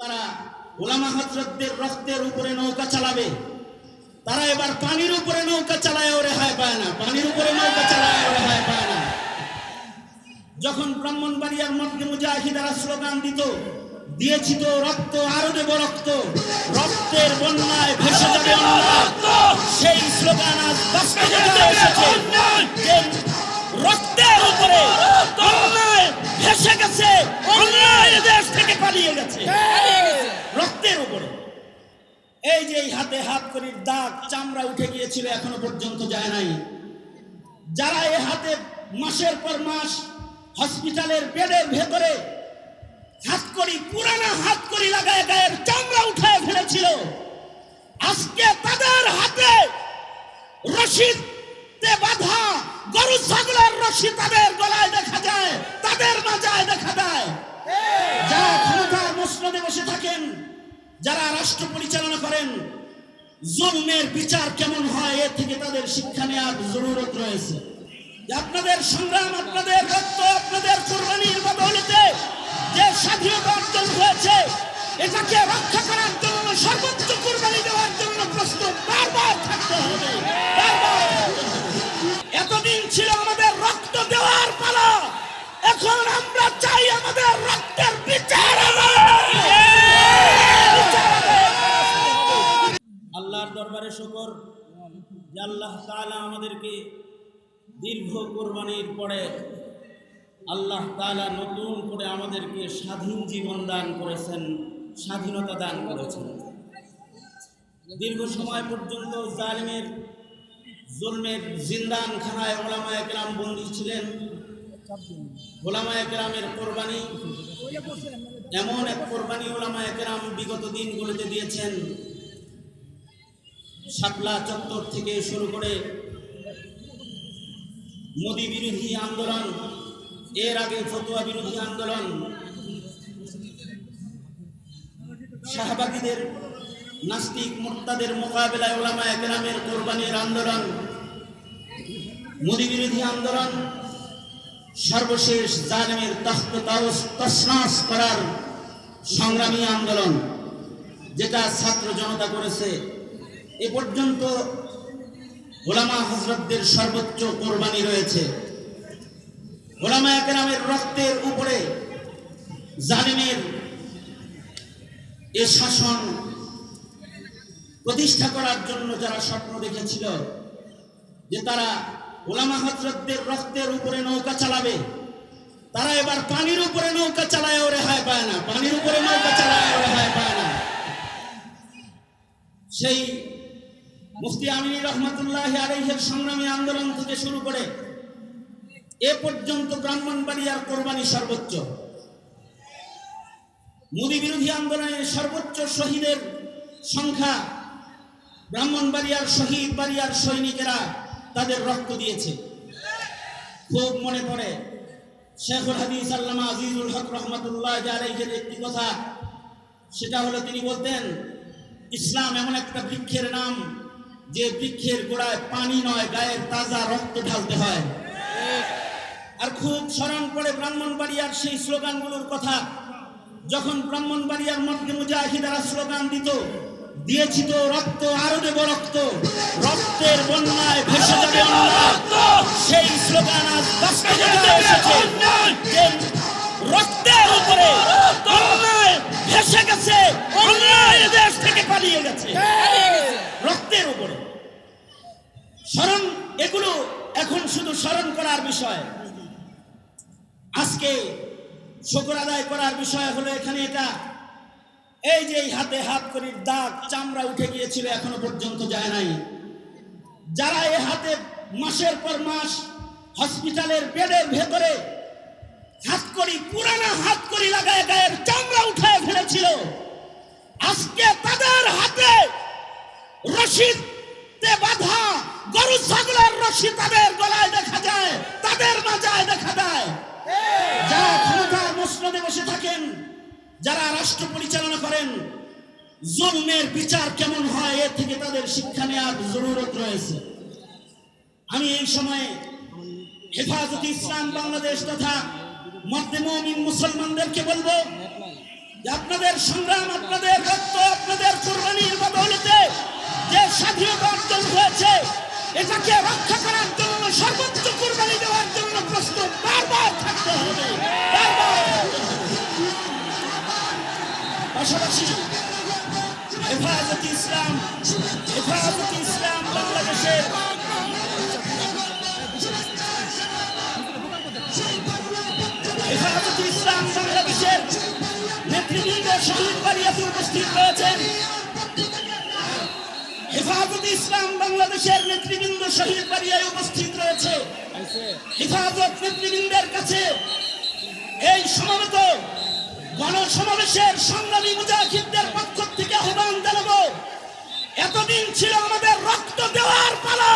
তারা ওলামা হজরতদের রক্তের উপরে নৌকা চালাবে। তারা এবার পানির উপরে নৌকা চালায় ও রেহাই পায় না। পানির উপরে নৌকা চালায় ও রেহাই পায় না। যখন ব্রাহ্মণবাড়িয়ার মধ্যে মুজাহিদারা স্লোগান দিত দিয়েছি তো রক্ত আরও দেব রক্ত। রক্তের বন্যায় ভেসে যাবে সেই স্লোগান আজ বাস্তবতা এসেছে। রক্তের অন্যায় দেশ থেকে পালিয়ে গেছে। রক্তের উপরে। এই যে এই হাতে হাত করির দাগ চামড়া উঠে গিয়েছিল এখনও পর্যন্ত যায় নাই। যারা এ হাতে মাসের পর মাস হসপিটালের বেডের ভেতরে হাত করি পুরানা হাত করি লাগায় গায়ের চামড়া উঠায় ফেলেছিল আজকে তাদের হাতে রশিদে বাঁধা গরু ছাগলের রশি তাদের গলায় দেখা যায়। তাদের মাজায় দেখা দেয়। যারা ক্ষমতার মসনদে বসে থাকেন, যারা রাষ্ট্র পরিচালনা করেন, জুলমের বিচার কেমন হয় এর থেকে তাদের শিক্ষা নেওয়ার জরুরত রয়েছে। আপনাদের সংগ্রাম, আপনাদের রক্ত, আপনাদের কোরবানির বদৌলতে যে স্বাধীনতা অর্জন হয়েছে, এটাকে রক্ষা করার জন্য, সর্বোচ্চ কোরবানি দেওয়ার জন্য প্রস্তুত বারবার থাকতে হবে। দরবারে শুকর যে আল্লাহ তাআলা আমাদেরকে দীর্ঘ কোরবানির পরে আল্লাহ তালা নতুন করে আমাদেরকে স্বাধীন জীবন দান করেছেন, স্বাধীনতা দান করেছেন। দীর্ঘ সময় পর্যন্ত জালিমের জুলমের জিন্দান খানায় ওলামায় কেরাম বন্দী ছিলেন। ওলামায় কেরামের কোরবানি, এমন এক কোরবানি ওলামায় কেরাম বিগত দিনগুলোতে দিয়েছেন। শাপলা চত্বর থেকে শুরু করে মোদি বিরোধী আন্দোলন, এর আগে ফতুয়া বিরোধী আন্দোলন, শাহবাগীদের নাস্তিক মোর্তাদের মোকাবেলায় ওলামা একরামের কোরবানির আন্দোলন, মোদি বিরোধী আন্দোলন, সর্বশেষ জালেমের তখ্ত তসনাস করার সংগ্রামী আন্দোলন, যেটা ছাত্র জনতা করেছে। এ পর্যন্ত ওলামা হজরতদের সর্বোচ্চ কোরবানি রয়েছে। ওলামা একরামের রক্তের উপরে জালিমের এ শাসন প্রতিষ্ঠা করার জন্য যারা স্বপ্ন দেখেছিল যে তারা ওলামা হজরতদের রক্তের উপরে নৌকা চালাবে, তারা এবার পানির উপরে নৌকা চালায় ও রেহাই পায় না, পানির উপরে নৌকা চালায় ও রেহাই পায় না। সেই মুফতি আমিনী রহমতুল্লাহ আলহের সংগ্রামী আন্দোলন থেকে শুরু করে এ পর্যন্ত ব্রাহ্মণবাড়িয়ার কোরবানি সর্বোচ্চ। মোদী বিরোধী আন্দোলনের সর্বোচ্চ শহীদের সংখ্যা ব্রাহ্মণবাড়িয়ার শহীদ বাড়িয়ার সৈনিকেরা তাদের রক্ত দিয়েছে। খুব মনে পড়ে শেখুল হাদিস আল্লামা আজিজুল হক রহমতুল্লাহ আলাইহের একটি কথা, সেটা হলো তিনি বলতেন, ইসলাম এমন একটা বৃক্ষের নাম যে বৃক্ষের গোড়ায় পানি নয়, গায়ের তাজা রক্ত ঢালতে হয়। আর খুব স্মরণ করে ব্রাহ্মণবাড়িয়ার সেই স্লোগানগুলোর কথা, যখন ব্রাহ্মণবাড়িয়ার মধ্যে মুজাহিদারা স্লোগান দিত, দিয়েছি তো রক্ত, আরও দেব রক্ত। রক্তের বন্যায় ভেসে যাবে সেই স্লোগান আজ বাস্তবতা এসেছে। রক্তের উপরে ভেসে গেছে, অন্যায় দেশ থেকে পালিয়ে গেছে রক্তের উপরে স্মরণ এগুলো এখন শুধু স্মরণ করার বিষয়। আজকে শকর আদায় করার বিষয় হলো এখানে এটা। এই যে হাতে হাত করির দাগ, চামড়া উঠে গিয়েছিল, এখনও পর্যন্ত যায় নাই। যারা এ হাতে মাসের পর মাস হসপিটালের বেডের ভেতরে হাত করি, পুরানা হাত করি লাগায় গায়ের চামড়া উঠায় ফেলেছিল, আজকে তাদের হাতে রশিদে বাঁধা গরু ছাগলের রশি তাদের গলায় দেখা যায়, তাদের মাজায় দেখা দেয় যারা ক্ষমতার মসনদে বসে থাকেন, যারা রাষ্ট্র পরিচালনা করেন, জুলমের বিচার কেমন হয় এর থেকে তাদের শিক্ষা নেওয়ার জরুরত রয়েছে। আমি এই সময়ে হেফাজত ইসলাম বাংলাদেশ তথা মধ্যে মমিন মুসলমানদেরকে বলব আপনাদের সংগ্রাম, আপনাদের রক্ত, আপনাদের কোরবানির বদৌলতে যে স্বাধীনতা অর্জন হয়েছে এটাকে রক্ষা করার জন্য, সর্বোচ্চ কোরবানি দেওয়ার জন্য প্রস্তুত। বারবার থাকতে হবে। পাশাপাশি হেফাজত ইসলাম হেফাজত ইসলাম বাংলাদেশের হেফাজত ইসলাম বাংলাদেশের নেতৃবৃন্দ শহীদ বাড়িয়াতে উপস্থিত রয়েছেন। ইসলাম বাংলাদেশের নেতৃবৃন্দ শহীদ বাড়িয়ায় উপস্থিত রয়েছে হেফাজত নেতৃবৃন্দের কাছে এই সমাবেত গণসমাবেশের সংগ্রামী মুজাহিদদের পক্ষ থেকে আহ্বান জানাব এতদিন ছিল আমাদের রক্ত দেওয়ার পালা,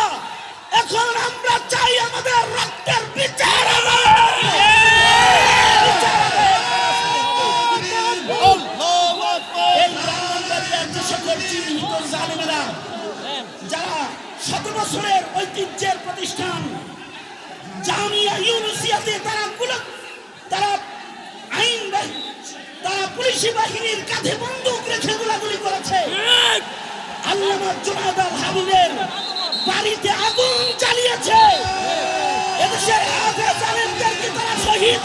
এখন আমরা চাই আমাদের রক্তের। বিচার ইউনুসিয়াতে তারা গুলো তারা আইন তারা পুলিশি বাহিনীর কাঁধে বন্দুক রেখে গোলাগুলি করেছে। আল্লামা জুনাদ আল হাবিবের বাড়িতে আগুন চালিয়েছে এদেশের আগে আলেমদেরকে তারা শহীদ